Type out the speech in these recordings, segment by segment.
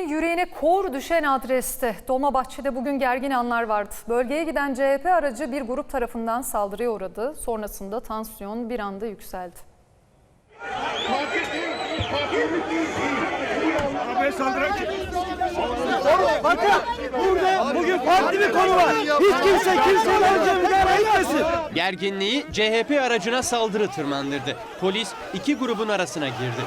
Yüreğine kor düşen adreste Dolmabahçe'de bugün gergin anlar vardı. Bölgeye giden CHP aracı bir grup tarafından saldırıya uğradı. Sonrasında tansiyon bir anda yükseldi. Bugün farklı bir konu var. Hiç kimse kimsenin önce müdahale etmesin. Gerginliği CHP aracına saldırı tırmandırdı. Polis iki grubun arasına girdi.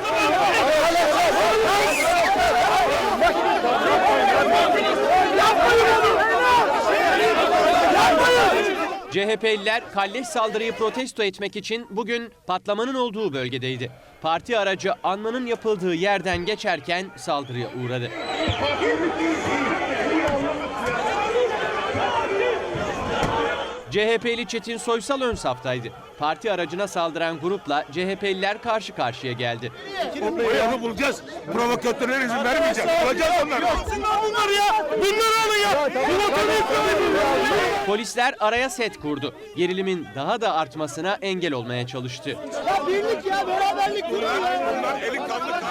CHP'liler kalleş saldırıyı protesto etmek için bugün patlamanın olduğu bölgedeydi. Parti aracı anmanın yapıldığı yerden geçerken saldırıya uğradı. CHP'li Çetin Soysal ön saftaydı. Parti aracına saldıran grupla CHP'liler karşı karşıya geldi. Oyunu bulacağız. Provokatörlere izin vermeyeceğiz. Bulacağız onları. Bunlar ya. Bunlar alın ya. Polisler araya set kurdu. Gerilimin daha da artmasına engel olmaya çalıştı. Ya birlik ya beraberlik. Bunlar elin kanlı.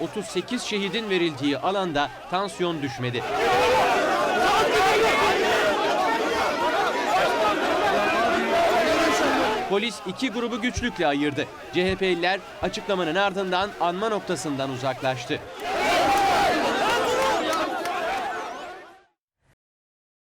38 şehidin verildiği alanda tansiyon düşmedi. Polis iki grubu güçlükle ayırdı. CHP'liler açıklamanın ardından anma noktasından uzaklaştı.